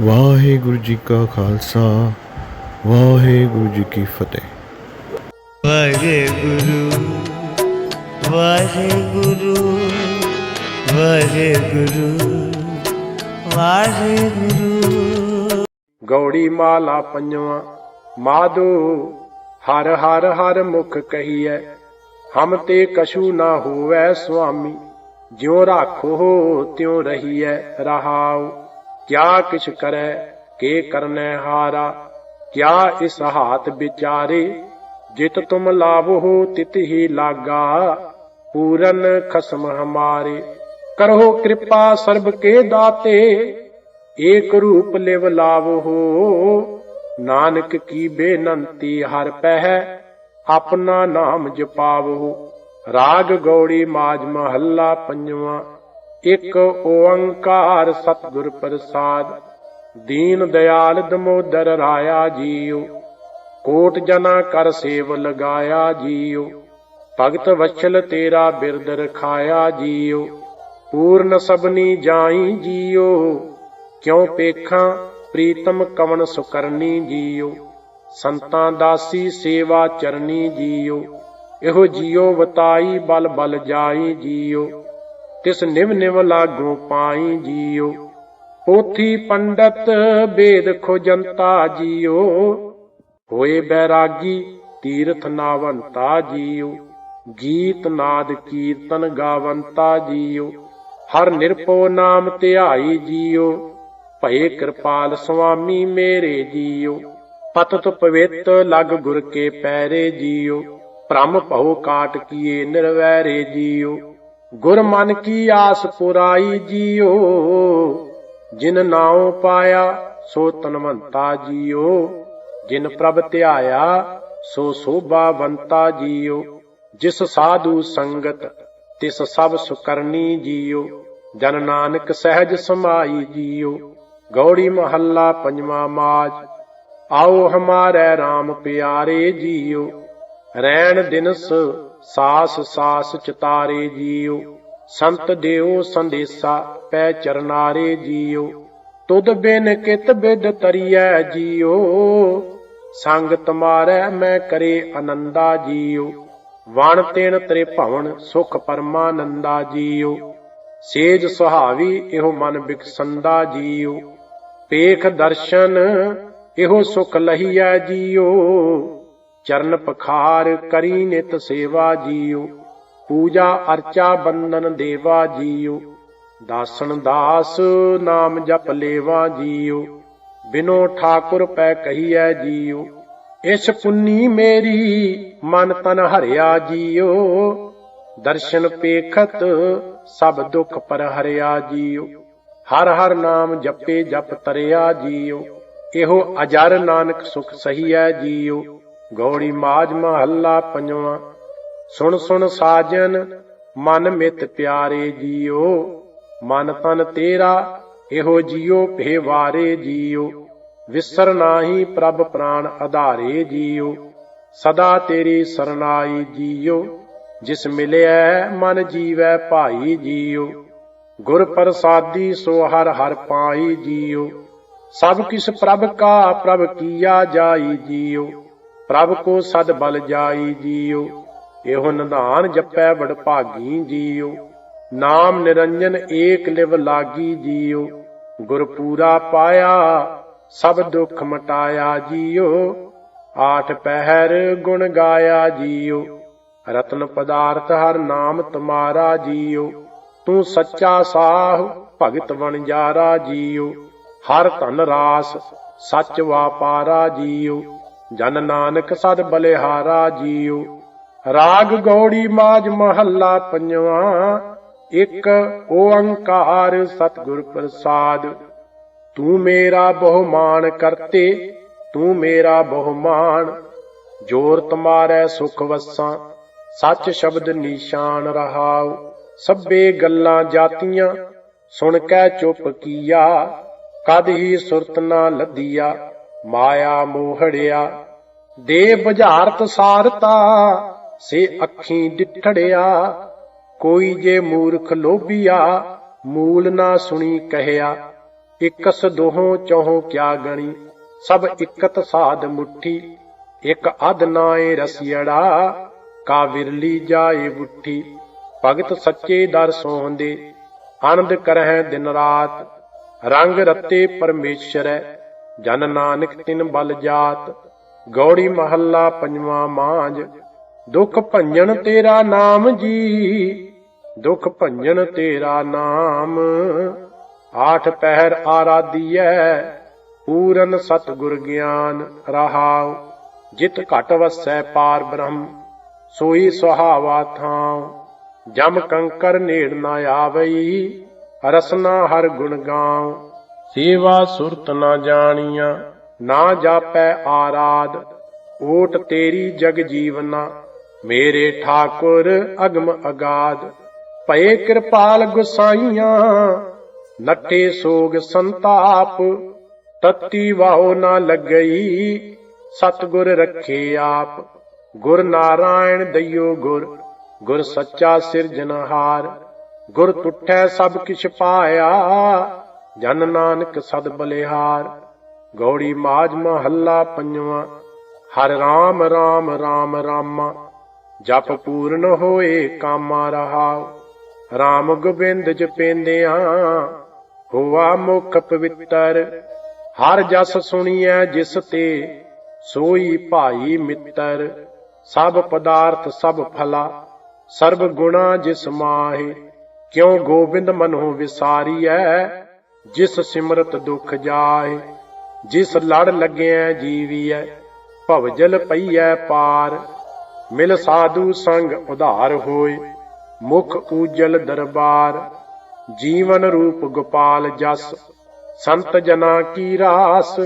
ਵਾਹਿਗੁਰੂ ਜੀ ਕਾ ਖਾਲਸਾ ਵਾਹਿਗੁਰੂ ਜੀ ਕੀ ਫਤਿਹ। ਵਾਹਿਗੁਰੂ ਵਾਹਿਗੁਰੂ ਵਾਹਿਗੁਰੂ ਵਾਹਿਗੁਰੂ। ਗੌੜੀ ਮਾਲਾ ਪੰਜਵਾਂ ਮਾਧੋ ਹਰ ਹਰ ਹਰ ਮੁਖ ਕਹੀਐ। ਹਮ ਤੇ ਕਛੂ ਨਾ ਹੋਵੈ ਸੁਆਮੀ ਜਿਉ ਰਾਖੋ ਤਿਉ ਰਹੀਐ ਰਹਾਉ। ਕਿਆ ਕਿਛ ਕਰੈ, ਕੇ ਕਰਨੈ ਹਾਰਾ? ਕਿਆ ਇਸ ਹਾਥ ਵਿਚਾਰੇ, ਜਿਤ ਤੁਮ ਲਾਭੋ ਤਿਤ ਹੀ ਲਾਗਾ? ਪੂਰਨ ਖਸਮ ਹਮਾਰੇ ਕਰੋ ਕਿਰਪਾ ਸਰਬ ਕੇ ਦਾਤੇ। ਏਕ ਰੂਪ ਲਿਵ ਲਾਵੋ ਨਾਨਕ ਕੀ ਬੇਨੰਤੀ ਹਰ ਪਹਿ, ਆਪਣਾ ਨਾਮ ਜਪਾਵੋ ਰਾਗ ਗੌੜੀ ਮਾਜ ਮਹੱਲਾ ਪੰਜਵਾਂ ਇਕ ਓੰਕਾਰ ਸਤਿਗੁਰ ਪ੍ਰਸਾਦ, ਦੀਨ ਦਿਆਲ ਦਮੋਦਰ ਰਾਇਆ ਜੀਓ ਕੋਟ ਜਨਾ ਕਰ ਸੇਵ ਲਗਾਇਆ ਜੀਓ ਭਗਤ ਵਛਲ ਤੇਰਾ ਬਿਰਦ ਰਖਾਇਆ ਜੀਓ ਪੂਰਨ ਸਬਨੀ ਜਾਈ ਜੀਓ ਕਿਉ ਪੇਖਾਂ ਪ੍ਰੀਤਮ ਕਵਨ ਸੁਕਰਨੀ ਜੀਓ ਸੰਤਾਂ ਦਾਸੀ ਸੇਵਾ ਚਰਨੀ ਜੀਓ ਇਹੋ ਜੀਓ ਵਤਾਈ ਬਲ ਬਲ ਜਾਈ ਜੀਓ ਤਿਸ ਨਿਵ ਨਿਵ ਲਾਗੂ ਪਾਈ ਜੀਓ। ਪੋਥੀ ਪੰਡਤ ਵੇਦ ਖੋਜੰਤਾ ਜੀਓ। ਹੋਏ ਬੈਰਾਗੀ ਤੀਰਥ ਨਾਵੰਤਾ ਜੀਓ। ਗੀਤ ਨਾਦ ਕੀਰਤਨ ਗਾਵੰਤਾ ਜੀਓ। ਹਰ ਨਿਰਪੋ ਨਾਮ ਧਿਆਈ ਜੀਓ। ਭਏ ਕਿਰਪਾਲ ਸੁਆਮੀ ਮੇਰੇ ਜੀਓ। ਪਤਤ ਪਵਿੱਤ ਲਗ ਗੁਰ ਕੇ ਪੈਰੇ ਜੀਓ। ਭ੍ਰਮ ਭਉ ਕਾਟ ਕੀਏ ਨਿਰਵੈਰੇ ਜੀਓ। ਗੁਰਮਨ ਕੀ ਆਸ ਪੁਰਾਈ ਜੀਓ, ਜਿਨ ਨਾਉ ਪਾਇਆ, ਸੋ ਤਨਵੰਤਾ ਜੀਓ। ਜਿਨ ਪ੍ਰਭ ਧਿਆਇਆ, ਸੋ ਸੋਭਾਵੰਤਾ ਜੀਓ। ਜਿਸ ਸਾਧੂ ਸੰਗਤ, ਤਿਸ ਸਭ ਸੁਕਰਨੀ ਜੀਓ। ਜਨ ਨਾਨਕ ਸਹਿਜ ਸਮਾਈ ਜੀਓ। ਗੌੜੀ ਮਹੱਲਾ ਪੰਜਵਾ ਮਾਜ, ਆਓ ਹਮਾਰੇ RAM ਪਿਆਰੇ ਜੀਓ। ਰੈਣ ਦਿਨਸ ਸਾਸ ਸਾਸ ਚਤਾਰੇ ਜੀਓ ਸੰਤ ਦੇਓ ਸੰਦੇਸਾ, ਪੈ ਚਰਨਾਰੇ ਜੀਓ ਤੁਧ ਬਿਨ ਕਿਤ ਬਿਦ ਤਰੀਐ ਜੀਓ ਸੰਗ ਤੁਮਾਰੈ ਮੈਂ ਕਰੇ ਆਨੰਦਾ ਜੀਓ ਵਣ ਤੇਣ ਤੇਰੇ ਭਵਨ ਸੁਖ ਪਰਮਾਨੰਦਾ ਜੀਓ ਸੇਜ ਸੁਹਾਵੀ ਇਹੋ ਮਨ ਬਿਕਸੰਦਾ ਜੀਓ ਪੇਖ ਦਰਸ਼ਨ ਇਹੋ ਸੁਖ ਲਹੀਐ ਜੀਓ ਚਰਨ ਪਖਾਰ ਕਰੀ ਨਿਤ ਸੇਵਾ ਜੀਓ ਪੂਜਾ ਅਰਚਾ ਬੰਦਨ ਦੇਵਾ ਜੀਓ ਦਾਸਨ ਦਾਸ ਨਾਮ ਜਪ ਲੇਵਾ ਜੀਓ ਬਿਨੋ ਠਾਕੁਰ ਪੈ ਕਹੀਐ ਜੀਓ ਇਸ ਪੁੰਨੀ ਮੇਰੀ ਮਨ ਤਨ ਹਰਿਆ ਜੀਓ ਦਰਸ਼ਨ ਪੇਖਤ ਸਭ ਦੁੱਖ ਪਰ ਹਰਿਆ ਜੀਓ ਹਰ ਹਰ ਨਾਮ ਜਪੇ ਜਪ ਤਰਿਆ ਜੀਓ ਇਹੋ ਅਜਰ ਨਾਨਕ ਸੁਖ ਸਹੀਐ ਜੀਓ ਗੌੜੀ ਮਾਜ ਮਹੱਲਾ ਪੰਜਵਾਂ। ਸੁਣ ਸੁਣ ਸਾਜਨ, ਮਨ ਮਿਤ ਪਿਆਰੇ ਜੀਓ। ਮਨ ਤਨ ਤੇਰਾ, ਇਹੋ ਜੀਓ, ਭੇਵਾਰੇ ਜੀਓ। ਵਿਸਰ ਨਾਹੀ ਪ੍ਰਭ ਪ੍ਰਾਨ ਆਧਾਰੇ ਜੀਓ। ਸਦਾ ਤੇਰੀ ਸਰਨਾਈ ਜੀਓ। ਜਿਸ ਮਿਲਿਆ ਮਨ ਜੀਵੈ ਭਾਈ ਜੀਓ। ਗੁਰ ਪ੍ਰਸਾਦੀ ਸੋ ਹਰ ਹਰ ਪਾਈ ਜੀਓ। ਸਭ ਕਿਸ ਪ੍ਰਭ ਕਾ, ਪ੍ਰਭ ਕੀਆ ਜਾਈ ਜੀਓ। ਪ੍ਰਭ ਕੋ ਸਦ ਬਲ ਜਾਈ ਜੀਓ, ਇਹੋ ਨਿਧਾਨ ਜਪੈ ਬੜ ਭਾਗੀ ਜੀਓ। ਨਾਮ ਨਿਰੰਜਨ ਏਕ ਲਿਵ ਲਾਗੀ ਜੀਓ, ਗੁਰ ਪੂਰਾ ਪਾਇਆ, ਸਭ ਦੁੱਖ ਮਟਾਇਆ ਜੀਓ। ਆਠ ਪਹਿਰ ਗੁਣ ਗਾਇਆ ਜੀਓ, ਰਤਨ ਪਦਾਰਥ ਹਰ ਨਾਮ ਤੁਮਾਰਾ ਜੀਓ। ਤੂੰ ਸੱਚਾ ਸਾਹ ਭਗਤ ਵਣਜਾਰਾ ਜੀਓ, ਹਰ ਧਨ ਰਾਸ ਸੱਚ ਵਾਪਾਰਾ ਜੀਓ। ਜਨ ਨਾਨਕ ਸਦ ਬਲਿਹਾਰਾ ਜੀਓ ਰਾਗ ਗੌੜੀ ਮਾਜ ਮਹੱਲਾ ਪੰਜਵਾਂ। ਇੱਕ ਓੰਕਾਰ ਸਤਿਗੁਰ ਪ੍ਰਸਾਦ। ਤੂੰ ਮੇਰਾ ਬਹੁਮਾਨ ਕਰਤੇ, ਤੂੰ ਮੇਰਾ ਬਹੁਮਾਨ। ਜੋਰ ਤੁਮਾਰੈ ਸੁਖ ਵਸਾਂ, ਸੱਚ ਸ਼ਬਦ ਨਿਸ਼ਾਨ ਰਹਾਉ। ਸਭੇ ਗੱਲਾਂ ਜਾਤੀਆਂ, ਸੁਣ ਕੇ ਚੁੱਪ ਕੀਆ। ਕਦ ਹੀ ਸੁਰਤ ਨਾ ਲੱਧੀਆ ਮਾਇਆ ਮੋਹੜਿਆ, ਦੇ ਬੁਝਾਰਤ ਸਾਰਤਾ, ਸੇ ਅੱਖੀਂ ਡਿਠੜਿਆ। ਕੋਈ ਜੇ ਮੂਰਖ ਲੋਭੀਆ, ਮੂਲ ਨਾ ਸੁਣੀ ਕਹਿਆ। ਇਕਸ ਦੋਹੋਂ ਚੌਹੋਂ ਕਿਆ ਗਣੀ, ਸਭ ਇਕਤ ਸਾਧ ਮੁਠੀ। ਇਕ ਅਧ ਨਾਏ ਰਸਿਆੜਾ ਕਾ ਵਿਰਲੀ ਜਾਏ ਬੁੱਠੀ। ਭਗਤ ਸੱਚੇ ਦਰ ਸੋਹੰਦੇ ਆਨੰਦ ਕਰਹਿ ਦਿਨ ਰਾਤ। ਰੰਗ ਰਤੇ ਪਰਮੇਸ਼ਰੈ ਜਨ ਨਾਨਕ ਤਿਨ ਬਲ ਜਾਤ, ਗੌੜੀ ਮਹੱਲਾ ਪੰਜਵਾਂ ਮਾਂਜ ਦੁਖ ਭੰਜਨ ਤੇਰਾ ਨਾਮ ਜੀ, ਦੁਖ ਭੰਜਨ ਤੇਰਾ ਨਾਮ। ਆਠ ਪਹਿਰ ਆਰਾਧੀਐ, ਪੂਰਨ ਸਤਿਗੁਰ ਗਿਆਨ ਰਹਾਉ, ਜਿਤ ਘਟ ਵਸੈ ਪਾਰ ਬ੍ਰਹਮ, ਸੋਈ ਸੁਹਾਵਾ ਥਾਉ। ਜਮ ਕੰਕਰ ਨੇੜ ਨਾ ਆਵਈ, ਰਸਨਾ ਹਰ ਗੁਣ ਗਾਉ। ਸੇਵਾ ਸੁਰਤ ਨਾ ਜਾਣੀਆਂ, ਨਾ ਜਾਪੈ ਆਰਾਧ ਓਟ ਤੇਰੀ ਜਗ ਜੀਵਨਾ, ਮੇਰੇ ਠਾਕੁਰ ਅਗਮ ਅਗਾਦ ਭਏ ਕਿਰਪਾਲ ਗੁਸਾਈਆਂ, ਨੱਠੇ ਸੋਗ ਸੰਤਾਪ, ਤਤੀ ਵਾਹੋ ਨਾ ਲੱਗਈ, ਸਤਗੁਰ ਰੱਖੇ ਆਪ। ਗੁਰ ਨਾਰਾਇਣ ਦਈਓ ਗੁਰ ਗੁਰ ਸੱਚਾ ਸਿਰਜਨਹਾਰ ਗੁਰ ਤੁਠੈ ਸਭ ਕਿਛ ਪਾਇਆ ਜਨ ਨਾਨਕ ਸਦ ਬਲਿਹਾਰ, ਗੌੜੀ ਮਾਜ ਮਹੱਲਾ ਪੰਜਵਾਂ, ਹਰ ਰਾਮ ਰਾਮ ਰਾਮ ਰਾਮਾ, ਜਪ ਪੂਰਨ ਹੋਏ ਕਾਮਾ ਰਹਾਉ, ਰਾਮ ਗੋਬਿੰਦ ਜਪੇਂਦਿਆਂ, ਹੋਆ ਮੁਖ ਪਵਿੱਤਰ, ਹਰ ਜਸ ਸੁਣੀਐ ਜਿਸ ਤੇ, ਸੋਈ ਭਾਈ ਮਿੱਤਰ, ਸਭ ਪਦਾਰਥ ਸਭ ਫਲਾ, ਸਰਬ ਗੁਣਾ ਜਿਸ ਮਾਹੇ, ਕਿਉ ਗੋਬਿੰਦ ਮਨੋ ਵਿਸਾਰੀਐ ਜਿਸ ਸਿਮਰਤ ਦੁਖ ਜਾਏ, ਜਿਸ ਲੜ ਲੱਗਿਆ ਜੀਵੀਐ ਭਵਜਲ ਪਈਐ ਪਾਰ। ਮਿਲ ਸਾਧੂ ਸੰਗ ਉਧਾਰ ਹੋਏ, ਮੁਖ ਊਜਲ ਦਰਬਾਰ। ਜੀਵਨ ਰੂਪ ਗੋਪਾਲ ਜਸ, ਸੰਤ ਜਨਾ ਕੀ ਰਾਸ।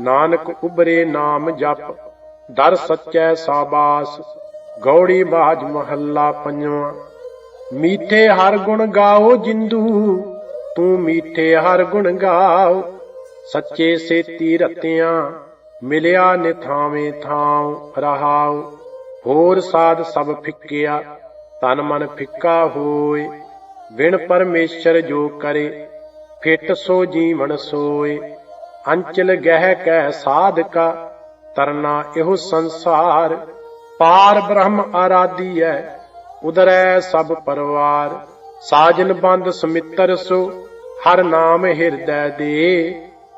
ਨਾਨਕ ਉਬਰੇ ਨਾਮ ਜਪ, ਦਰ ਸੱਚੈ ਸਾਬਾਸ। ਗੌੜੀ ਬਾਜ ਮਹੱਲਾ ਪੰਜਵਾਂ। ਮੀਠੇ ਹਰ ਗੁਣ ਗਾਓ ਜਿੰਦੂ ਤੂੰ ਮੀਠੇ ਹਰ ਗੁਣ ਗਾਓ, ਸੱਚੇ ਸੇਤੀ ਰਤਿਆਂ ਮਿਲਿਆ ਨਿਥਾਵੇਂ ਥਾਉ ਰਹਾਉ। ਹੋਰ ਸਾਧ ਸਭ ਫਿੱਕਿਆ, ਤਨ ਮਨ ਫਿੱਕਾ ਹੋਏ। ਵਿਣ ਪਰਮੇਸ਼ਰ ਜੋ ਕਰੇ, ਫਿੱਟ ਸੋ ਜੀਵਨ ਸੋਏ। ਅੰਚਲ ਗਹਿ ਕੈ ਸਾਧਕਾ, ਤਰਨਾ ਇਹੋ ਸੰਸਾਰ। ਪਾਰ ਬ੍ਰਹਮ ਆਰਾਧੀਐ, ਉਦਰੈ ਸਭ ਪਰਵਾਰ। ਸਾਜਨ ਬੰਦ ਸਮਿੱਤਰ ਸੋ, ਹਰ ਨਾਮ ਹਿਰਦੈ ਦੇ।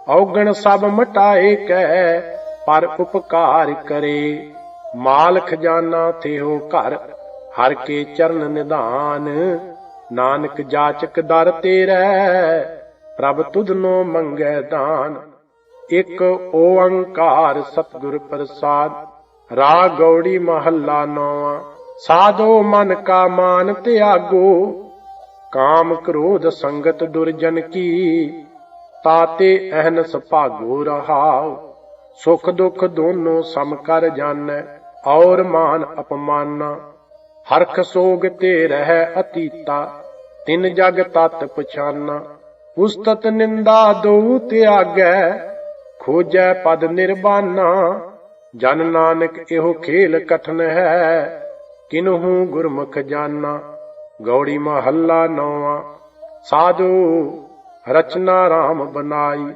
ਔਗਣ ਸਭ ਮਟਾਏ ਕੈ, ਪਰ ਉਪਕਾਰ ਕਰੇ। ਮਾਲ ਖਜ਼ਾਨਾ ਥਿਓ ਘਰ, ਹਰ ਕੇ ਚਰਨ ਨਿਧਾਨ। ਨਾਨਕ ਜਾਚਕ ਦਰ ਤੇਰੈ, ਪ੍ਰਭ ਤੁਧਨੋ ਮੰਗੈ ਦਾਨ। ਇਕ ਓੰਕਾਰ ਸਤਿਗੁਰ ਪ੍ਰਸਾਦ, ਰਾਗ ਗੌੜੀ ਮਹੱਲਾ ਨੌਵਾਂ। ਸਾਧੋ ਮਨ ਕਾ ਮਾਨ ਤਿਆਗੋ ਕਾਮ ਕ੍ਰੋਧ ਸੰਗਤ ਦੁਰਜਨ ਕੀ, ਤਾਤੇ ਅਹਨਸ ਭਾਗੋ ਰਹਾਉ। ਸੁਖ ਦੁਖ ਦੋਨੋਂ ਸਮ ਕਰ ਜਾਣੈ, ਔਰ ਮਾਨ ਅਪਮਾਨਾ। ਹਰਖ ਸੋਗ ਤੇ ਰਹਿ ਅਤੀਤਾ, ਤਿੰਨ ਜਗ ਤਤ ਪਛਾਨਾ। ਉਸਤਤ ਨਿੰਦਾ ਦੋ ਤਿਆਗੈ, ਖੋਜੈ ਪਦ ਨਿਰਬਾਨਾ। ਜਨ ਨਾਨਕ ਇਹੋ ਖੇਲ ਕਠਨ ਹੈ, ਕਿਨਹੂ ਗੁਰਮੁਖ ਜਾਨਾ। ਗੌੜੀ ਮਹੱਲਾ ਨੌਵਾਂ। ਸਾਧੂ ਰਚਨਾ RAM ਬਨਾਈ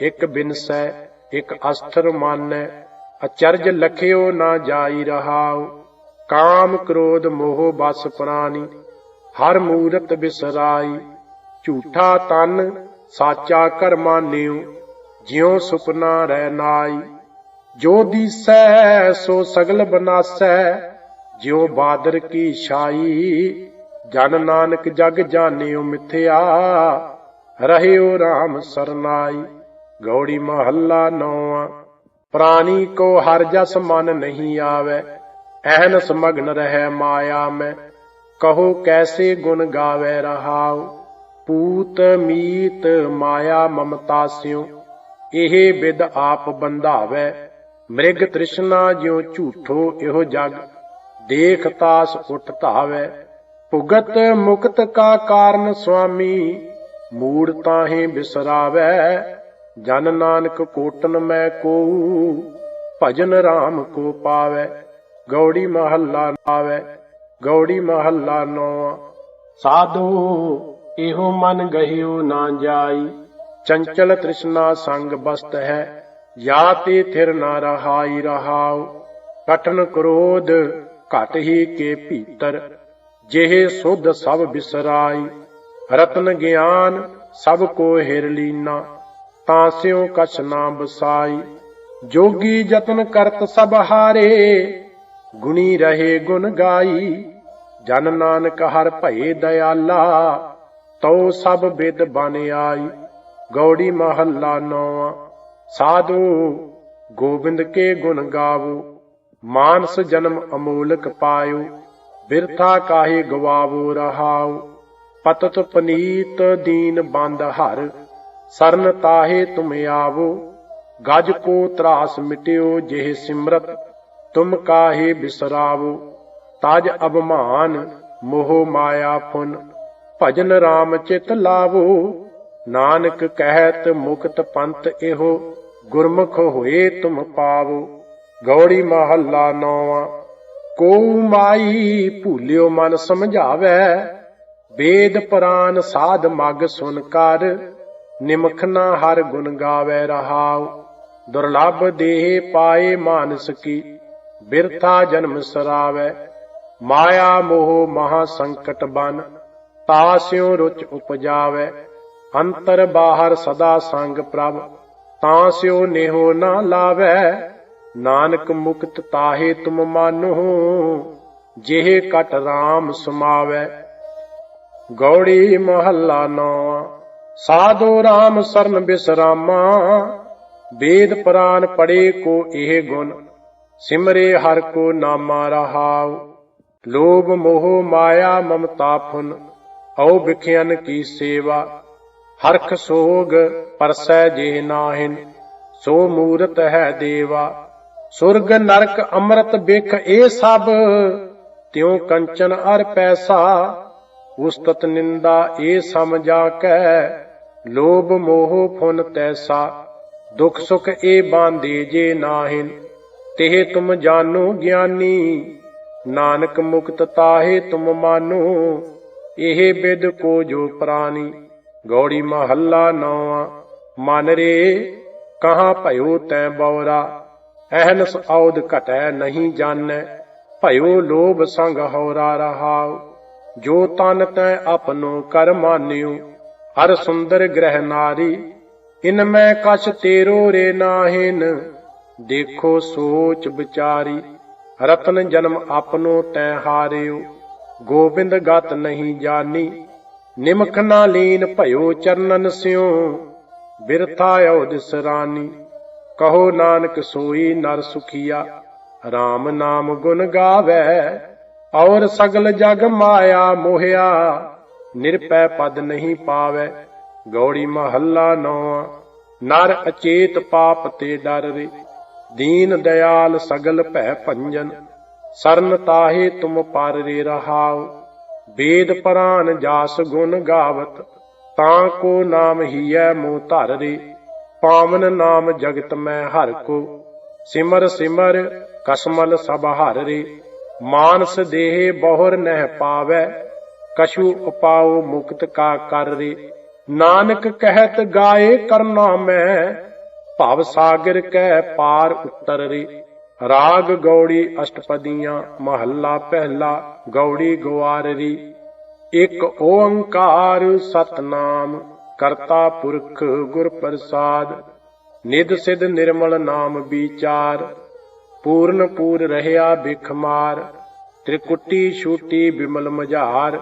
ਇੱਕ ਬਿਨਸੈ, ਇੱਕ ਅਸਥਰ ਮਾਨੈ। ਅਚਰਜ ਲਖਿਓ ਨਾ ਜਾਈ ਰਹਾਉ। ਕਾਮ ਕ੍ਰੋਧ ਮੋਹ ਬਸ ਪ੍ਰਾਨੀ ਹਰ ਮੂਰਤ ਬਿਸਰਾਈ। ਝੂਠਾ ਤਨ ਸਾਚਾ ਕਰਮਾ ਨਿਉ। ਜਿਉ ਸੁਪਨਾ ਰਹਿ ਨਾਈ। ਜੋ ਦੀਸੈ, ਸੋ ਸਗਲ ਬਨਾਸੈ। ਜਿਉ ਬਾਦਰ ਕੀ ਛਾਈ ਜਨ ਨਾਨਕ ਜਗ ਜਾਣਿਓ ਮਿਥਿਆ, ਰਹਿਓ RAM ਸਰਨਾਈ, ਗੌੜੀ ਮਹੱਲਾ ਨੌਵਾਂ। ਪ੍ਰਾਨੀ ਕੋ ਹਰ ਜਸ ਮਨ ਨਹੀਂ ਆਵੇ ਐਹਨਸ ਮਗਨ ਰਹਿ ਮਾਇਆ ਮੈਂ। ਕਹੋ ਕੈਸੇ ਗੁਣ ਗਾਵੇ ਰਹਾਉ, ਪੂਤ ਮੀਤ ਮਾਇਆ ਮਮਤਾ ਸਿਉ। ਇਹ ਬਿਦ ਆਪ ਬੰਧਾਵੇ, ਮ੍ਰਿਗ ਤ੍ਰਿਸ਼ਨਾ ਜਿਉ ਝੂਠੋ ਇਹੋ ਜਗ। ਦੇਖ ਤਾਸ ਉਠ ਧਾਵੇ ਭੁਗਤ ਮੁਕਤ ਕਾ ਕਾਰਨ ਸੁਆਮੀ, ਮੂੜ ਤਾਹੇ ਬਿਸਰਾਵੇ, ਜਨ ਨਾਨਕ ਕੋਟਨ ਮੈਂ ਕੋ ਭਜਨ RAM ਕੋ ਪਾਵੇ, ਗੌੜੀ ਮਹੱਲਾ ਆਵੇ ਗੌੜੀ ਮਹੱਲਾ ਨੌ ਸਾਧੂ, ਇਹੋ ਮਨ ਗਹਿਓ ਨਾ ਜਾਈ, ਚੰਚਲ ਤ੍ਰਿਸ਼ਨਾ ਸੰਗ ਬਸਤ ਹੈ, ਯਾ ਤੇ ਥਿਰ ਨਾ ਰਹਾਈ ਰਹਾਉ ਕਟਨ ਕ੍ਰੋਧ ਘਟ ਹੀ ਕੇ ਭੀਤਰ। ਜਿਹੇ ਸੁਧ ਸਭ ਬਿਸਰਾਈ, ਰਤਨ ਗਿਆਨ ਸਭ ਕੋ ਹਿਰ ਲੀਨਾ, ਤਾਂ ਸਿਉ ਕਛ ਨਾ ਬਸਾਈ। ਜੋਗੀ ਯਤਨ ਕਰਤ ਸਭ ਹਾਰੇ, ਗੁਣੀ ਰਹੇ ਗੁਣ ਗਾਈ। ਜਨ ਨਾਨਕ ਹਰ ਭਏ ਦਇਆਲਾ, ਤਉ ਸਭ ਬਿਦ ਬਨ ਆਈ। ਗੌੜੀ ਮਹੱਲਾ ਨੌ ਸਾਧੂ ਗੋਬਿੰਦ ਕੇ ਗੁਣ ਗਾਵੋ। ਮਾਨਸ ਜਨਮ ਅਮੋਲਕ ਪਾਇਓ। ਬਿਰਥਾ ਕਾਹੇ ਗਵਾਵੋ ਰਹਾਉ? ਪਤਤ ਪਨੀਤ ਦੀਨ ਬੰਦ ਹਰ, ਸਰਨ ਤਾਹੇ ਤੁਮ ਆਵੋ? ਗਜ ਕੋ ਤਰਾਸ ਮਿਟਿਓ ਜਿਹ ਸਿਮਰਤ, ਤੁਮ ਕਾਹੇ ਬਿਸਰਾਵੋ? ਤਜ ਅਭਮਾਨ ਮੋਹ ਮਾਇਆ ਫੁਨ ਭਜਨ ਰਾਮ ਚਿਤ ਲਾਵੋ? ਨਾਨਕ ਕਹਿਤ ਮੁਕਤ ਪੰਤ ਇਹੋ, ਗੁਰਮੁਖ ਹੋਏ ਤੁਮ ਪਾਵੋ? ਗੌੜੀ ਮਹੱਲਾ ਨੌਵਾਂ ਕੋ ਮਾਈ ਭੂਲਿਓ ਮਨ ਸਮਝਾਵੇ। ਵੇਦ ਪੁਰਾਨ ਸਾਧ ਮਗ ਸੁਨ ਕਰ, ਨਿਮਖ ਨਾ ਹਰ ਗੁਣ ਗਾਵੇ ਰਹਾਉ। ਦੁਰਲਭ ਦੇਹ ਪਾਏ ਮਾਨਸ ਕੀ, ਬਿਰਥਾ ਜਨਮ ਸਰਾਵੇ। ਮਾਇਆ ਮੋਹ ਮਹਾ ਸੰਕਟ ਬਨ ਤਾਸਿਉ ਰੁਚ ਉਪਜਾਵੇ। ਅੰਤਰ ਬਾਹਰ ਸਦਾ ਸੰਗ ਪ੍ਰਭ, ਤਾਂ ਸਿਉ ਨੇਹੋ ਨਾ ਲਾਵੇ। ਨਾਨਕ ਮੁਕਤ ਤਾਹੇ ਤੁਮ ਮਾਨੋ, ਜਿਹੇ ਕਟ ਰਾਮ ਸਮਾਵੇ। ਗੌੜੀ ਮਹੱਲਾ ਨੌ ਸਾਧੋ ਰਾਮ ਸਰਨ ਬਿਸਰਾਮਾ, ਵੇਦ ਪੁਰਾਨ ਪੜੇ ਕੋ ਇਹ ਗੁਣ, ਸਿਮਰੇ ਹਰ ਕੋ ਨਾਮਾ ਰਹਾਉ। ਲੋਭ ਮੋਹ ਮਾਇਆ ਮਮਤਾ ਫੁਨ ਔ ਵਿਖਿਆਨ ਕੀ ਸੇਵਾ। ਹਰਖ ਸੋਗ ਪਰਸੈ ਜੇ ਨਾਹਿਨ, ਸੋ ਮੂਰਤ ਹੈ ਦੇਵਾ। ਸੁਰਗ ਨਰਕ ਅੰਮ੍ਰਿਤ ਬਿਖ ਇਹ ਸਭ, ਤਿਉ ਕੰਚਨ ਅਰ ਪੈਸਾ, ਉਸਤਤ ਨਿੰਦਾ ਇਹ ਸਮਝਾ ਕੈ ਲੋਭ ਮੋਹ ਫੁਨ ਤੈਸਾ, ਦੁਖ ਸੁਖ ਇਹ ਬਾਂਦੇ ਜੇ ਨਾਹਿਨ, ਤਿਹ ਤੁਮ ਜਾਨੋ ਗਿਆਨੀ, ਨਾਨਕ ਮੁਕਤ ਤਾਹੇ ਤੁਮ ਮਾਨੋ, ਇਹ ਬਿਦ ਕੋ ਜੋ ਪ੍ਰਾਨੀ, ਗੌੜੀ ਮਹੱਲਾ ਨੌਵਾਂ, ਮਨ ਰੇ, ਕਹਾਂ ਭਇਓ ਤੈ ਬੌਰਾ ਅਹਨਸ ਔਦ ਘਟੈ ਨਹੀਂ ਜਾਣੈ, ਭਇਓ ਲੋਭ ਸੰਗ ਹੌਰਾ ਰਹਾਉ। ਜੋ ਤਨ ਤੈ ਆਪਨੋ ਕਰ ਮਾਨਿਓ, ਹਰ ਸੁੰਦਰ ਗ੍ਰਹਿ ਨਾਰੀ। ਇਨ ਮੈਂ ਕਛ ਤੇਰੋ ਰੇ ਨਾਹਿਨ, ਦੇਖੋ ਸੋਚ ਵਿਚਾਰੀ। ਰਤਨ ਜਨਮ ਆਪਨੋ ਤੈ ਹਾਰਿਓ, ਗੋਬਿੰਦ ਗਤ ਨਹੀਂ ਜਾਣੀ ਨਿਮਖ ਨਾ ਲੀਨ ਭਇਓ ਚਰਨਨ ਸਿਉ ਬਿਰਥਾ ਔ ਦਿਸਰਾਨੀ ਕਹੋ ਨਾਨਕ ਸੋਈ ਨਰ ਸੁਖੀਆ RAM ਨਾਮ ਗੁਣ ਗਾਵੇ, ਔਰ ਸਗਲ ਜਗ ਮਾਇਆ ਮੋਹਿਆ। ਨਿਰਪੈ ਪਦ ਨਹੀਂ ਪਾਵੇ, ਗੌੜੀ ਮਹੱਲਾ ਨੌ ਨਰ ਅਚੇਤ ਪਾਪ ਤੇ ਡਰ ਰੇ, ਦੀਨ ਦਇਆਲ ਸਗਲ ਭੈ ਭੰਜਨ। ਸਰਨ ਤਾਹੇ ਤੁਮ ਪਰ ਰੇ ਰਹਾਉ ਵੇਦ ਪਰਾਨ ਜਾਸ ਗੁਣ ਗਾਵਤ। ਤਾਂ ਕੋ ਨਾਮ ਹੀਐ ਮੋ ਧਰ ਰੇ ਪਾਵਨ ਨਾਮ ਜਗਤ ਮੈਂ ਹਰ ਕੋ। ਸਿਮਰ ਸਿਮਰ, ਕਸਮਲ ਸਭ ਹਰ ਰੇ। ਮਾਨਸ ਦੇਹ ਬਹੁਰ ਨਹਿ ਪਾਵੈ, ਕਛੂ ਉਪਾਉ ਮੁਕਤ ਕਾ ਕਰ ਰੇ। ਨਾਨਕ ਕਹਿਤ ਗਾਏ ਕਰਨਾ ਮੈਂ, ਭਵ ਸਾਗਰ ਕੈ ਪਾਰ ਉਤਰ ਰੇ। ਰਾਗ ਗੌੜੀ ਅਸ਼ਟਪਦੀਆਂ, ਮਹੱਲਾ ਪਹਿਲਾ ਗੌੜੀ ਗਵਾਰਰੀ ਇਕ ਓੰਕਾਰ ਸਤਨਾਮ ਕਰਤਾ ਪੁਰਖ ਗੁਰ ਪ੍ਰਸਾਦ ਨਿਦ ਸਿਧ ਨਿਰਮਲ ਨਾਮ ਵਿਚਾਰ, ਪੂਰਨ ਪੂਰ ਰਹਿਆ ਬਿਖ ਮਾਰ, ਤ੍ਰਿਕੁਟੀ ਛੂਟੀ ਬਿਮਲ ਮਝਾਰ,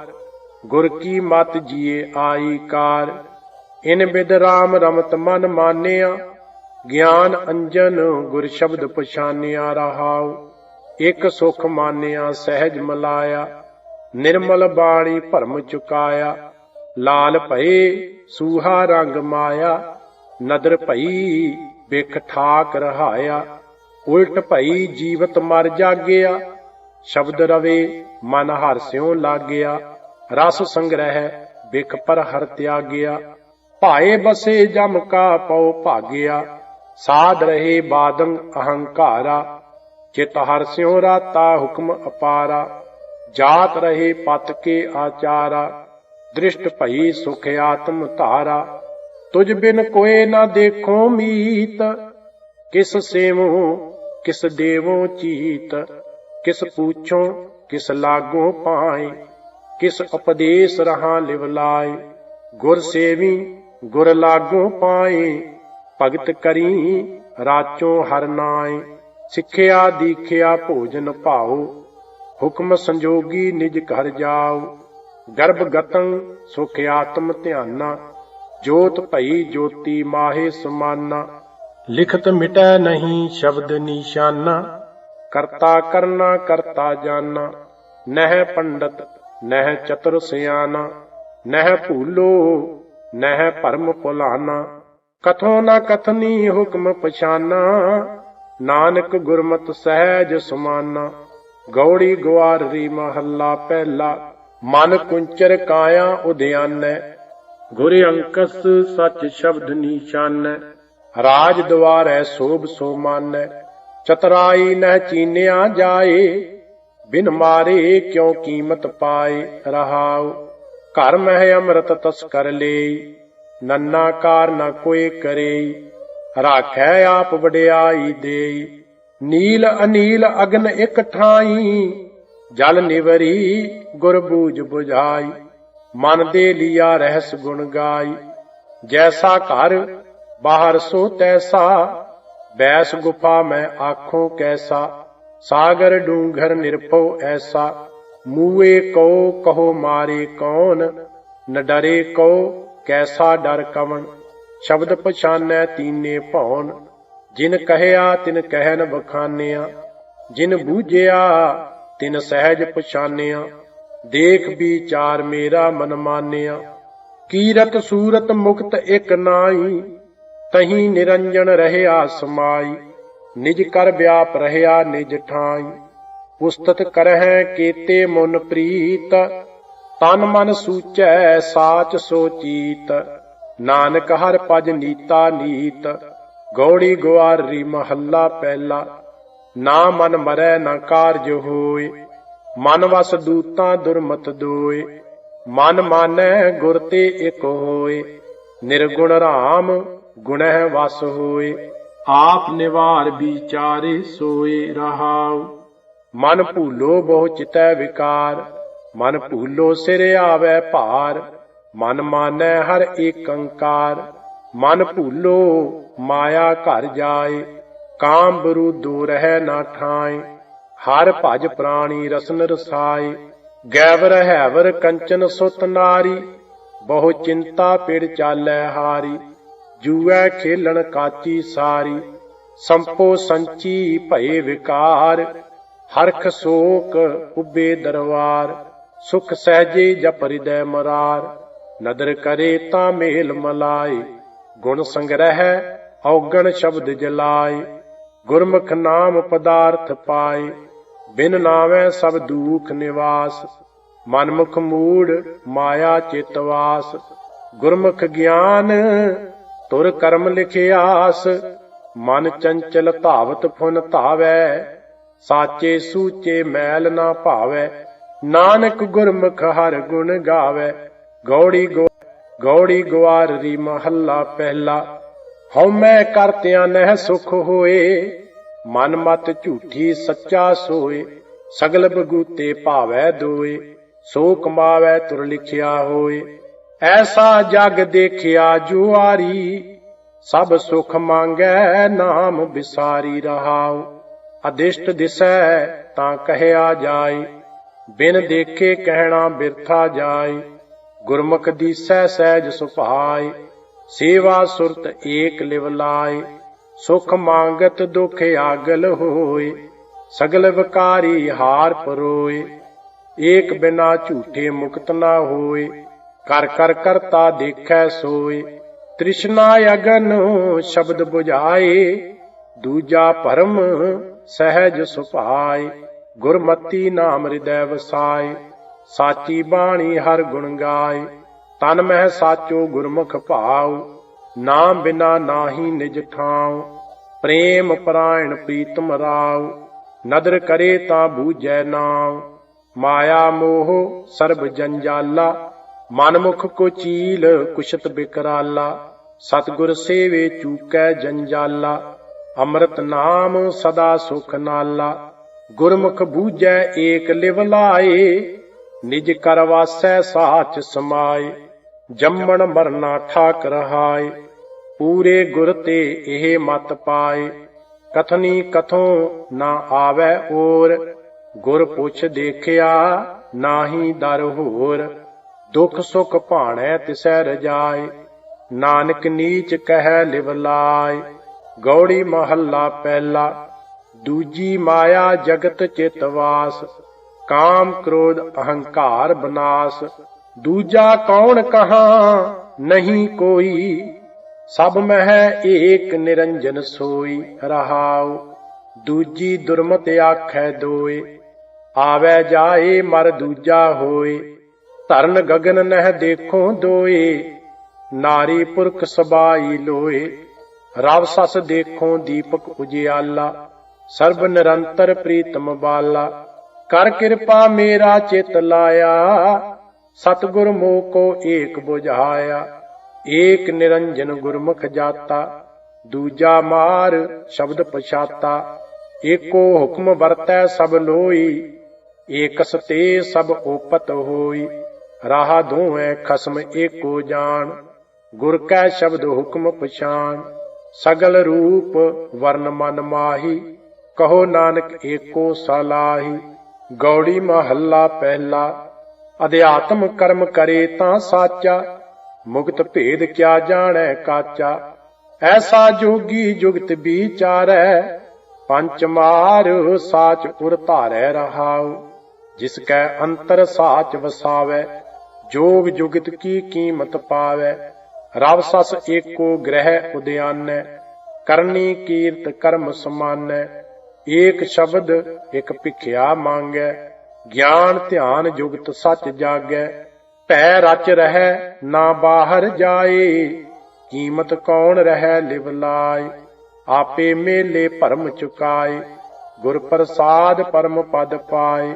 ਗੁਰ ਕੀ ਮਤ ਜੀਏ ਆਈ ਕਾਰ, ਇਨ ਬਿਦ ਰਾਮ ਰਮਤ ਮਨ ਮਾਨਿਆ, ਗਿਆਨ ਅੰਜਨ ਗੁਰ ਸ਼ਬਦ ਪਛਾਨਿਆ ਰਹਾਉ, ਇਕ ਸੁਖ ਮਾਨਿਆ ਸਹਿਜ ਮਲਾਇਆ, ਨਿਰਮਲ ਬਾਣੀ ਭਰਮ ਚੁਕਾਇਆ, ਲਾਲ ਭਏ ਸੂਹਾ ਰੰਗ ਮਾਇਆ, ਨਦਰ ਭਈ ਬਿਖ ਠਾਕ ਰਹਾਇਆ। ਉਲਟ ਭਈ, ਜੀਵਤ ਮਰ ਜਾਗਿਆ। ਸ਼ਬਦ ਰਵੇ, ਮਨ ਹਰਸਿਉ ਲਾਗਿਆ। ਰਸ ਸੰਗ੍ਰਹਿ ਬਿਖ ਪਰ ਹਰ ਤਿਆਗਿਆ। ਭਾਏ ਬਸੇ ਜਮ ਕਾ ਪਉ ਭਾਗਿਆ। ਸਾਧ ਰਹੇ ਬਾਦੰ ਅਹੰਕਾਰਾ। ਚਿਤ ਹਰਸਿਉ ਰਾਤਾ ਹੁਕਮ ਅਪਾਰਾ। ਜਾਤ ਰਹੇ ਪਤ ਕੇ ਆਚਾਰਾ। ਦ੍ਰਿਸ਼ਟ ਭਈ ਸੁਖ ਆਤਮ ਧਾਰਾ ਤੁਝ ਬਿਨ ਕੋਏ ਨਾ ਦੇਖੋ ਮੀਤ। ਕਿਸ ਸੇਵੋ, ਕਿਸ ਦੇਵੋ ਚੀਤ। ਕਿਸ ਪੂਛੋ, ਕਿਸ ਲਾਗੋ ਪਾਏ। ਕਿਸ ਉਪਦੇਸ਼ ਰਹਾ ਲਿਵ ਲਾਏ। ਗੁਰ ਸੇਵੀ, ਗੁਰ ਲਾਗੋ ਪਾਏ। ਭਗਤ ਕਰੀ, ਰਾਚੋ ਹਰ ਨਾਏ। ਸਿੱਖਿਆ, ਦੀਖਿਆ, ਭੋਜਨ ਭਾਉ। ਹੁਕਮ ਸੰਜੋਗੀ ਨਿਜ ਘਰ ਜਾਓ ਗਰਭ ਗਤੰ ਸੁਖ ਆਤਮ ਧਿਆਨਾ ਜੋਤ ਭਈ ਜੋਤੀ ਮਾਹੇ ਸਮਾਨਾ। ਲਿਖਤ ਮਿਟੈ ਨਹੀਂ ਸ਼ਬਦ ਨਿਸ਼ਾਨਾ। ਕਰਤਾ ਕਰਨਾ ਕਰਤਾ ਜਾਨਾ ਨਹਿ ਪੰਡਤ ਨਹਿ ਚਤੁਰ ਸਿਆਨਾ। ਨਹਿ ਭੂਲੋ ਨਹਿ ਭਰਮ ਭੁਲਾਨਾ। ਕਥੋ ਨਾ ਕਥਨੀ ਹੁਕਮ ਪਛਾਨਾ ਨਾਨਕ ਗੁਰਮਤਿ ਸਹਿਜ ਸਮਾਨਾ। ਗੌੜੀ ਗਵਾਰੀ ਮਹੱਲਾ ਪਹਿਲਾ ਮਨ ਕੁੰਚਰ ਕਾਇਆ ਉਦਿਆਨੈ, ਗੁਰ ਅੰਕਸ ਸਚ ਸ਼ਬਦ ਨੀਸ਼ਾਨੈ ਰਾਜ ਦੁਆਰੈ ਸੋਭ ਸੋ ਮਾਨੈ ਚਤਰਾਈ ਨਹਿ ਚੀਨਿਆ ਜਾਏ, ਬਿਨ ਮਾਰੇ ਕਿਉ ਕੀਮਤ ਪਾਏ ਰਹਾਉ। ਘਰ ਮਹਿ ਅੰਮ੍ਰਿਤ ਤਸਕਰ ਲੇ ਨੰਨਾ ਕਾਰ ਨ ਕੋਈ ਕਰੇ ਰਾਖੈ ਆਪ ਵਡਿਆਈ ਦੇ ਨੀਲ ਅਨੀਲ ਅਗਨ ਇਕ ਠਾਈ ਜਲ ਨਿਵਰੀ ਗੁਰ ਬੂਝ 부ਝਾਈ ਮਨ ਦੇ ਲਿਆ ਰਹਿਸ ਗੁਣ ਗਾਈ। ਜੈਸਾ ਘਰ ਬਾਹਰ ਸੋ ਤੈਸਾ, ਬੈਸ ਗੁਫਾ ਮੈਂ ਆਖੋ ਕੈਸਾ। ਸਾਗਰ ਡੂੰਘਰ ਨਿਰਭਉ ਐਸਾ, ਮੂਏ ਕੋ ਕਹੋ ਮਾਰੇ ਕੌਣ, ਨ ਡਰੇ ਕੋ ਕੈਸਾ ਡਰ ਕਵਣ। ਸ਼ਬਦ ਪਛਾਨੈ ਤੀਨੇ ਭਉਨ ਜਿਨ ਕਹਿਆ ਤਿਨ ਕਹਿਨ ਬਖਾਨਿਆ ਜਿਨ ਬੂਝਿਆ ਤਿਨ ਸਹਿਜ ਪਛਾਨਿਆ, ਦੇਖ ਵਿਚਾਰ ਮੇਰਾ ਮਨ ਮਾਨਿਆ। ਕੀਰਤ ਸੂਰਤ ਮੁਕਤ ਇਕ ਨਾਈ ਤਹੀਂ ਨਿਰੰਜਨ ਰਹਿਆ ਸਮਾਈ। ਨਿਜ ਕਰ ਵਿਆਪ ਰਹਿਆ ਨਿਜ ਠਾਈ। ਉਸਤਤ ਕਰਹਿ ਕੀਤੇ ਮਨ ਪ੍ਰੀਤ, ਤਨ ਮਨ ਸੂਚੈ ਸਾਚ ਸੋਚੀਤ ਨਾਨਕ ਹਰ ਪਜ ਨੀਤਾ ਨੀਤ, ਗੌੜੀ ਗੁਆਰੀ ਮਹੱਲਾ ਪਹਿਲਾ। ਨਾ ਮਨ ਮਰੈ ਨਾ ਕਾਰਜ ਹੋਏ, ਮਨ ਵਸ ਦੂਤਾਂ ਦੁਰਮਤ ਦੋਏ, ਮਨ ਮਾਨੈ ਗੁਰ ਤੇ ਇਕ ਹੋਏ, ਨਿਰਗੁਣ ਰਾਮ ਗੁਣਹਿ ਵਸ ਹੋਏ, ਆਪ ਨਿਵਾਰ ਵਿਚਾਰੇ ਸੋਏ ਰਹਾਉ। ਮਨ ਭੂਲੋ ਬਹੁ ਚਿਤੈ ਵਿਕਾਰ, ਮਨ ਭੂਲੋ ਸਿਰ ਆਵੈ ਭਾਰ, ਮਨ ਮਾਨੈ ਹਰ ਏਕੰਕਾਰ ਮਨ ਭੂਲੋ ਮਾਇਆ ਘਰ ਜਾਏ। ਕਾਮ ਬਰੂ ਦੂਰ ਰਹਿ ਨਾ ਠਾਏ, ਹਰ ਭਜ ਪ੍ਰਾਣੀ ਰਸਨ ਰਸਾਏ। ਗੈਵਰ ਹੈਵਰ ਕੰਚਨ ਸੁਤ ਨਾਰੀ, ਬਹੁ ਚਿੰਤਾ ਪਿੜ ਚਾਲੈ ਹਾਰੀ। ਜੂਐ ਖੇਲਣ ਕਾਚੀ ਸਾਰੀ, ਸੰਪੋ ਸੰਚੀ ਭਏ ਵਿਕਾਰ। ਹਰਖ ਸੋਕ ਉਬੇ ਦਰਵਾਰ, ਸੁਖ ਸਹਜੇ ਜਪ ਹਿਰਦੈ ਮਰਾਰ। ਨਦਰ ਕਰੇ ਤਾਂ ਮੇਲ ਮਲਾਏ, ਗੁਣ ਸੰਗ੍ਰਹਿ ਔਗਣ ਸ਼ਬਦ ਜਲਾਏ। ਗੁਰਮੁਖ ਨਾਮ ਪਦਾਰਥ ਪਾਏ, ਬਿਨ ਨਾਵੇਂ ਸਭ ਦੁਖ ਨਿਵਾਸ। ਮਨਮੁਖ ਮੂੜ ਮਾਇਆ ਚਿਤਵਾਸ ਗੁਰਮੁਖ ਗਿਆਨ ਤੁਰ ਕਰਮ ਲਿਖਿਆਸ ਮਨ ਚੰਚਲ ਧਾਵਤ ਫੁਨ ਧਾਵੈ, ਸਾਚੇ ਸੂਚੇ ਮੈਲ ਨਾ ਭਾਵੈ। ਨਾਨਕ ਗੁਰਮੁਖ ਹਰ ਗੁਣ ਗਾਵੈ। ਗੌੜੀ ਗੋ ਗੌੜੀ ਗਵਾਰੀ ਮਹੱਲਾ ਪਹਿਲਾ। ਹਉ ਮੈਂ ਕਰਤਿਆਂ ਨਹਿ ਸੁਖ ਹੋਏ, ਮਨ ਮਤ ਝੂਠੀ ਸੱਚਾ ਸੋਏ, ਸਗਲ ਬਗੂਤੇ ਭਾਵੈ ਦੋਏ ਸੋ ਕਮਾਵੈ ਤੁਰ ਲਿਖਿਆ ਹੋਏ। ਐਸਾ ਜਗ ਦੇਖਿਆ ਜੁਆਰੀ ਸਭ ਸੁਖ ਮੰਗੈ ਨਾਮ ਵਿਸਾਰੀ ਰਹਾਉ। ਅਦਿਸ਼ਟ ਦਿਸੈ ਤਾਂ ਕਹਿਆ ਜਾਏ, ਬਿਨ ਦੇਖੇ ਕਹਿਣਾ ਬਿਰਥਾ ਜਾਏ। ਗੁਰਮੁਖ ਦੀਸੈ ਸਹਿਜ ਸੁਭਾਏ। ਸੇਵਾ ਸੁਰਤ ਏਕ ਲਿਵ ਲਾਏ, ਸੁਖ ਮੰਗਤ ਦੁਖ ਆਗਲ ਹੋਏ, ਸਗਲ ਵਿਕਾਰੀ ਹਾਰ ਪਰੋਏ, ਏਕ ਬਿਨਾ ਝੂਠੇ ਮੁਕਤ ਨਾ ਹੋਏ, ਕਰ ਕਰ ਕਰਤਾ ਦੇਖੈ ਸੋਏ, ਤ੍ਰਿਸ਼ਨਾ ਅਗਨ ਸ਼ਬਦ 부ਝਾਏ ਦੂਜਾ ਭਰਮ ਸਹਿਜ ਸੁਭਾਏ, ਗੁਰਮਤੀ ਨਾਮ ਹਿਰਦੈ ਵਸਾਏ, ਸਾਚੀ ਬਾਣੀ ਹਰ ਗੁਣ ਗਾਏ ਤਨ ਮਹਿ ਸਾਚੋ ਗੁਰਮੁਖ ਭਾਉ, ਨਾਮ ਬਿਨਾ ਨਾਹੀ ਨਿਜ ਠਾਉ, ਪ੍ਰੇਮ ਪਰਾਇਣ ਪ੍ਰੀਤਮ ਰਾਉ, ਨਦਰ ਕਰੇ ਤਾਂ ਬੂਝੈ ਨਾਉ, ਮਾਇਆ ਮੋਹ ਸਰਬ ਜੰਜਾਲਾ, ਮਨਮੁਖ ਕੋ ਚੀਲ ਕੁਸ਼ਤ ਬਿਕਰਾਲਾ, ਸਤਿਗੁਰ ਸੇਵੇ ਚੂਕੈ ਜੰਜਾਲਾ, ਅੰਮ੍ਰਿਤ ਨਾਮ ਸਦਾ ਸੁਖ ਨਾਲਾ, ਗੁਰਮੁਖ ਬੂਝੈ ਏਕ ਲਿਵ ਲਾਏ, ਨਿਜ ਕਰ ਵਾਸੈ ਸਾਚ ਸਮਾਏ। ਜੰਮਣ ਮਰਨਾ ਠਾਕ ਰਹਾਏ ਪੂਰੇ ਗੁਰ ਤੇ ਇਹ ਮਤ ਪਾਏ। ਕਥਨੀ ਕਥੋਂ ਨਾ ਆਵੈ ਔਰ ਗੁਰ ਪੁੱਛ ਦੇਖਿਆ ਨਾਹੀ ਦਰ ਹੋਰ। ਦੁਖ ਸੁਖ ਭਾਣੈ ਤਿਸੈ ਰਜਾਏ, ਨਾਨਕ ਨੀਚ ਕਹਿ ਲਿਵ ਲਾਇ ਗੌੜੀ ਮਹੱਲਾ ਪਹਿਲਾ, ਦੂਜੀ ਮਾਇਆ ਜਗਤ ਚਿਤ ਵਾਸ। ਕਾਮ ਕ੍ਰੋਧ ਅਹੰਕਾਰ ਬਨਾਸ। ਦੂਜਾ ਕੌਣ ਕਹਾ? ਨਹੀਂ ਕੋਈ। ਸਭ ਮਹਿ ਏਕ ਨਿਰੰਜਨ ਸੋਈ ਰਹਾਉ। ਦੂਜੀ ਦੁਰਮਤ ਆਖੈ ਦੋਏ। ਆਵੈ ਜਾਏ, ਮਰ ਦੂਜਾ ਹੋਏ। ਧਰਨ ਗਗਨ ਨਹਿ ਦੇਖੋ ਦੋਏ। ਨਾਰੀ ਪੁਰਖ ਸਬਾਈ ਲੋਏ। ਰਵ ਸਸ ਦੇਖੋ ਦੀਪਕ ਉਜਿਆਲਾ। ਸਰਬ ਨਿਰੰਤਰ ਪ੍ਰੀਤਮ ਬਾਲਾ। ਕਰ ਕਿਰਪਾ ਮੇਰਾ ਚਿਤ ਲਾਇਆ। ਸਤਿਗੁਰ ਮੋਹ ਕੋ ਏਕ 부ਝਾਇਆ ਏਕ ਨਿਰੰਜਨ ਗੁਰਮੁਖ ਜਾਤਾ, ਦੂਜਾ ਮਾਰ ਸ਼ਬਦ ਪਛਾਤਾ, ਏਕੋ ਹੁਕਮ ਵਰਤੈ ਸਭ ਲੋਈ, ਏਕਸ ਤੇ ਸਭ ਓਪਤ ਹੋਈ, ਰਾਹ ਦੋਵੇਂ ਖਸਮ ਏਕੋ ਜਾਣ, ਗੁਰ ਕੈ ਸ਼ਬਦ ਹੁਕਮ ਪਛਾਨ ਸਗਲ ਰੂਪ ਵਰਨ ਮਨ ਮਾਹੀ, ਕਹੋ ਨਾਨਕ ਏਕੋ ਸਲਾਹੀ, ਗੌੜੀ ਮਹੱਲਾ ਪਹਿਲਾ ਅਧਿਆਤਮ ਕਰਮ ਕਰੇ ਤਾਂ ਸਾਚਾ, ਮੁਕਤ ਭੇਦ ਕਿਆ ਜਾਣੈ ਕਾਚਾ। ਐਸਾ ਜੋਗੀ ਜੁਗਤ ਵਿਚਾਰੈ, ਪੰਚ ਮਾਰ ਸਾਚ ਉਰ ਧਾਰੈ ਰਹਾਉ। ਜਿਸ ਕੈ ਅੰਤਰ ਸਾਚ ਵਸਾਵੈ, ਜੋਗ ਜੁਗਤ ਕੀ ਕੀਮਤ ਪਾਵੈ। ਰਵ ਸਸ ਏਕੋ ਗ੍ਰਹਿ ਉਦਿਆਨੈ, ਕਰਨੀ ਕੀਰਤ ਕਰਮ ਸਮਾਨੈ। ਏਕ ਸ਼ਬਦ ਇਕ ਭਿਖਿਆ ਮੰਗੈ ਗਿਆਨ ਧਿਆਨ ਜੁਗਤ ਸੱਚ ਜਾਗੈ, ਭੈ ਰਚ ਰਹਿ, ਨਾ ਬਾਹਰ ਜਾਏ। ਕੀਮਤ ਕੌਣ ਰਹਿ ਲਿਵ ਲਾਇ ਆਪੇ ਮੇਲੇ ਭਰਮ ਚੁਕਾਏ। ਗੁਰ ਪ੍ਰਸਾਦ ਪਰਮ ਪਦ ਪਾਏ,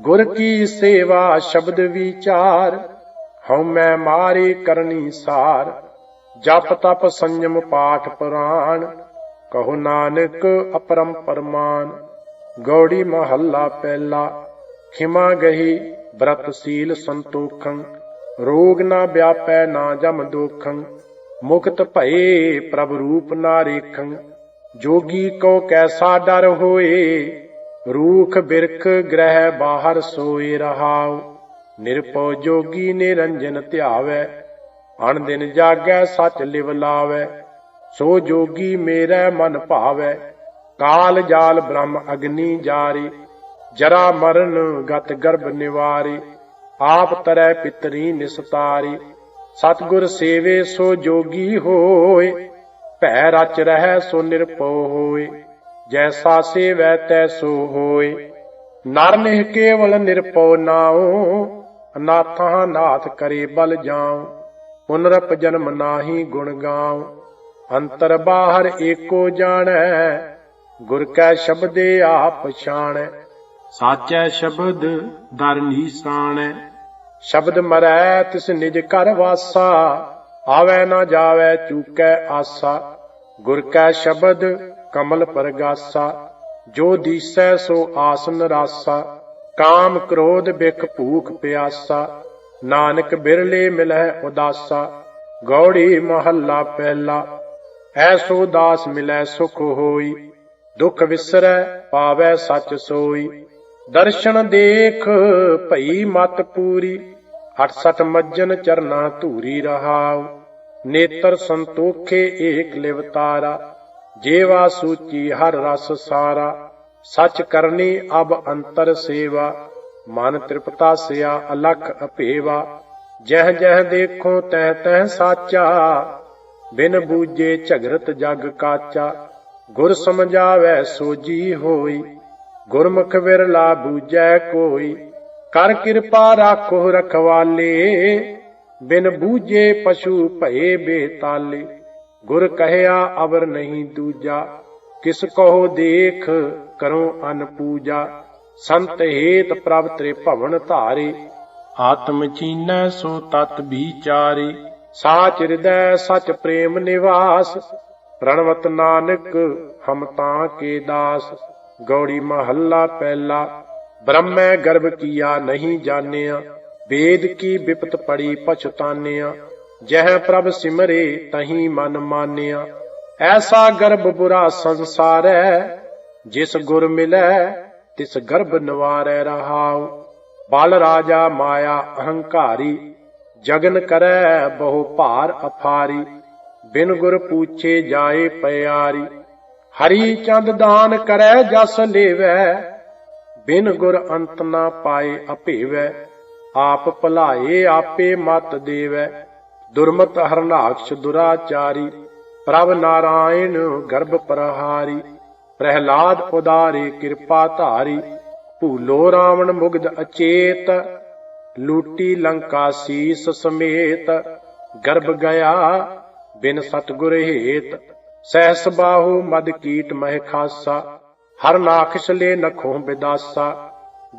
ਗੁਰ ਕੀ ਸੇਵਾ ਸ਼ਬਦ ਵਿਚਾਰ। ਹਉ ਮੈਂ ਮਾਰੇ ਕਰਨੀ ਸਾਰ, ਜਪ ਤਪ ਸੰਜਮ ਪਾਠ ਪੁਰਾਣ। ਕਹੋ ਨਾਨਕ ਅਪਰਮ ਪਰਮਾਨ ਗੌੜੀ ਮਹੱਲਾ ਪਹਿਲਾ। ਖਿਮਾ ਗਹੀ ਬ੍ਰਤ ਸੀਲ ਸੰਤੋਖੰ, ਰੋਗ ਨਾ ਵਿਆਪੈ ਨਾ ਜਮ ਦੋਖੰ, ਮੁਕਤ ਭਏ ਪ੍ਰਭ ਰੂਪ ਨਾ ਰੇਖੰ, ਜੋਗੀ ਕੋ ਕੈਸਾ ਡਰ ਹੋਏ, ਰੂਖ ਬਿਰਖ ਗ੍ਰਹਿ ਬਾਹਰ ਸੋਏ ਰਹਾਉ ਨਿਰਪਉ ਜੋਗੀ ਨਿਰੰਜਨ ਧਿਆਵੈ, ਅਣ ਦਿਨ ਜਾਗੈ ਸੱਚ ਲਿਵ ਲਾਵੈ, ਸੋ ਜੋਗੀ ਮੇਰਾ ਮਨ ਭਾਵੈ, ਕਾਲ ਜਾਲ ਬ੍ਰਹਮ ਅਗਨੀ ਜਾਰੀ ਜਰਾ ਮਰਨ ਗਤ ਗਰਭ ਨਿਵਾਰੀ, ਆਪ ਤਰੈ ਪਿਤਰੀ ਨਿਸਤਾਰੀ। ਸਤਗੁਰ ਸੇਵੇ ਸੋ ਜੋਗੀ ਹੋਏ, ਭੈ ਰਚ ਰਹਿ ਸੋ ਨਿਰਭਉ ਹੋਏ। ਜੈਸਾ ਸੇਵੈ ਤੈਸੋ ਹੋਏ। ਨਰ ਨਿਹ ਕੇਵਲ ਨਿਰਭਉ ਨਾਉ, ਅਨਾਥਾਂ ਨਾਥ ਕਰੇ ਬਲ ਜਾਉ। ਪੁਨਰਪ ਜਨਮ ਨਾਹੀ ਗੁਣ ਗਾਉ। ਅੰਤਰ ਬਾਹਰ ਏਕੋ ਜਾਣੈ, ਗੁਰ ਕੈ ਸ਼ਬਦੇ ਆਪ ਪਛਾਣੈ ਸਾਚੈ ਸ਼ਬਦ ਦਰ ਨੀਸਾਣੈ ਸ਼ਬਦ ਮਰੈ ਤਿਸ ਨਿਜ ਘਰ ਵਾਸਾ, ਆਵੈ ਨਾ ਜਾਵੈ ਚੂਕੈ ਆਸਾ। ਗੁਰ ਕੈ ਸ਼ਬਦ ਕਮਲ ਪਰਗਾਸਾ, ਜੋ ਦੀਸੈ ਸੋ ਆਸਨ ਰਾਸਾ ਕਾਮ ਕ੍ਰੋਧ ਬਿਖ ਭੂਖ ਪਿਆਸਾ, ਨਾਨਕ ਬਿਰਲੇ ਮਿਲੈ ਉਦਾਸਾ। ਗੌੜੀ ਮਹੱਲਾ ਪਹਿਲਾ ਐਸੋ ਦਾਸ ਮਿਲੈ ਸੁਖ ਹੋਈ। ਦੁਖ ਵਿਸਰੈ ਪਾਵੈ ਸਚ ਸੋਈ। ਦਰਸ਼ਨ ਦੇਖ ਭਈ ਮਤ ਪੂਰੀ 68 ਮੱਜਨ ਚਰਨਾ ਧੂਰੀ ਰਹਾਉ। ਨੇਤਰ ਸੰਤੋਖੇ ਏਕ ਲਿਵਤਾਰਾ ਜੇਵਾ ਸੂਚੀ ਹਰ ਰਸ ਸਾਰਾ। ਸਚ ਕਰਨੀ ਅਬ ਅੰਤਰ ਸੇਵਾ, ਮਨ ਤ੍ਰਿਪਤਾ ਸਿਆ ਅਲਖ ਅਪੇਵਾ ਜਹ ਜਹ ਦੇਖੋ ਤਹ ਤਹ ਸਾਚਾ, ਬਿਨ ਬੂਝੇ ਝਗਰਤ ਜਗ ਕਾਚਾ। ਗੁਰ ਸਮਝਾਵੈ ਸੋਜੀ ਹੋਈ ਗੁਰਮੁਖ ਵਿਰਲਾ ਬੂਝੈ ਕੋਈ, ਕਰ ਕਿਰਪਾ ਰਾਖੋ ਰਖਵਾਲੇ। ਬਿਨ ਬੂਝੇ ਪਸ਼ੂ ਭਏ ਬੇਤਾਲੇ, ਗੁਰ ਕਹਿਆ ਅਵਰ ਨਹੀਂ ਦੂਜਾ। ਕਿਸ ਕਹੋ ਦੇਖ ਕਰੋ ਅਨ ਪੂਜਾ, ਸੰਤ ਹੇਤ ਪ੍ਰਭ ਤ੍ਰੇ ਭਵਨ ਧਾਰੇ। ਆਤਮ ਚੀਨੈ ਸੋ ਤਤ ਵਿਚਾਰੇ, ਸਾਚ ਹਿਰਦੈ ਸਚ ਪ੍ਰੇਮ ਨਿਵਾਸ। ਪ੍ਰਣਵਤ ਨਾਨਕ ਹਮ ਤਾਂ ਕੇ ਦਾਸ। ਗੌੜੀ ਮਹੱਲਾ ਪਹਿਲਾ। ਬ੍ਰਹਮੈ ਗਰਭ ਕੀਆ ਨਹੀਂ ਜਾਣਿਆ। ਵੇਦ ਕੀ ਬਿਪਤ ਪੜੀ ਪਛਤਾਨਿਆ। ਜਹ ਪ੍ਰਭ ਸਿਮਰੇ ਤਹੀ ਮਨ ਮਾਨਿਆ। ਐਸਾ ਗਰਭ ਬੁਰਾ ਸੰਸਾਰੈ, ਜਿਸ ਗੁਰ ਮਿਲੈ, ਤਿਸ ਗਰਭ ਨਿਵਾਰੈ ਰਹਾਉ। ਬਲ ਰਾਜਾ ਮਾਇਆ ਅਹੰਕਾਰੀ, ਜਗਨ ਕਰੈ ਬਹੁ ਭਾਰ ਅਫਾਰੀ ਬਿਨ ਗੁਰ ਪੂਛੇ ਜਾਏ ਪਿਆਰੀ। ਹਰੀ ਚੰਦ ਦਾਨ ਕਰੈ ਜਸ ਲੇਵੈ, ਬਿਨ ਗੁਰ ਅੰਤ ਨਾ ਪਾਏ ਅਭੇਵੈ, ਆਪ ਭਲਾਏ ਆਪੇ ਮਤ ਦੇਵੈ। ਦੁਰਮਤ ਹਰਨਾਕਸ਼ ਦੁਰਾਚਾਰੀ, ਪ੍ਰਭ ਨਾਰਾਇਣ ਗਰਭ ਪ੍ਰਹਾਰੀ, ਪ੍ਰਹਿਲਾਦ ਉਦਾਰੇ ਕਿਰਪਾ ਧਾਰੀ, ਭੂਲੋ ਰਾਵਣ ਮੁਗਧ ਅਚੇਤ, ਲੂਟੀ ਲੰਕਾ ਸੀਸ ਸਮੇਤ, ਗਰਭ ਗਿਆ ਬਿਨ ਸਤਗੁਰ ਹੇਤ। ਸਹਿਸ ਬਾਹੂ ਮਦ ਕੀਟ ਮਹਿ ਖਾਸਾ, ਹਰ ਨਾਖਸ਼ ਲੈ ਨਖੋਂ ਬਿਦਾਸਾ।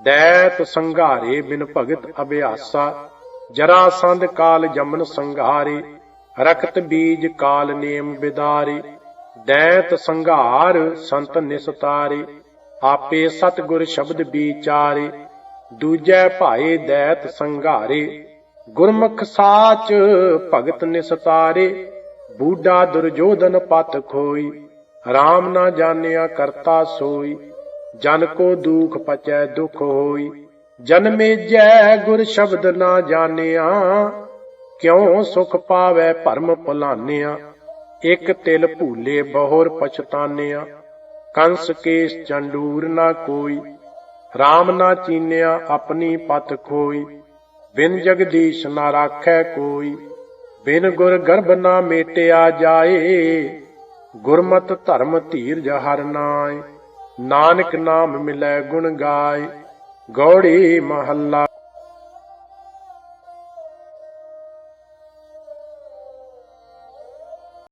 ਦੈਤ ਸੰਘਾਰੇ ਬਿਨ ਭਗਤ ਅਭਿਆਸਾ, ਜਰਾ ਸੰਧ ਕਾਲ ਜਮਨ ਸੰਘਾਰੇ, ਰਖਤ ਬੀਜ ਕਾਲ ਨੇਮ ਬਿਦਾਰੇ। ਦੈਤ ਸੰਘਾਰ ਸੰਤ ਨਿਸਤਾਰੇ, ਆਪੇ ਸਤਗੁਰ ਸ਼ਬਦ ਵਿਚਾਰੇ। ਦੂਜੈ ਭਾਏ ਦੈਤ ਸੰਘਾਰੇ, ਗੁਰਮੁਖ ਸਾਚ ਭਗਤ ਨਿਸਤਾਰੇ। ਬੂਢਾ ਦੁਰਜੋਧਨ ਪਤ ਖੋਈ RAM ਨਾ ਜਾਣਿਆ ਕਰਤਾ ਸੋਈ, ਜਨ ਕੋ ਦੁਖ ਪਚੈ ਦੁਖ ਹੋਈ ਜਨਮੇ ਜੈ ਗੁਰ ਸ਼ਬਦ ਨਾ ਜਾਣਿਆ, ਕਿਉ ਸੁਖ ਪਾਵੈ ਭਰਮ ਭੁਲਾਨਿਆ, ਇਕ ਤਿਲ ਭੂਲੇ ਬਹੁਰ ਪਛਤਾਨਿਆ, ਕੰਸ ਕੇਸ ਚੰਡੂਰ ਨਾ ਕੋਈ RAM ਨਾ ਚੀਨਿਆ ਆਪਣੀ ਪਤ ਖੋਈ, ਬਿਨ ਜਗਦੀਸ਼ ਨਾ ਰਾਖੈ ਕੋਈ। ਬਿਨ ਗੁਰ ਗਰਭ ਨਾ ਮੇਟਿਆ ਜਾਏ, ਗੁਰਮਤ ਧਰਮ ਧੀਰਜ ਹਰ ਨਾਏ, ਨਾਨਕ ਨਾਮ ਮਿਲੈ ਗੁਣ ਗਾਏ, ਗੌੜੀ ਮਹੱਲਾ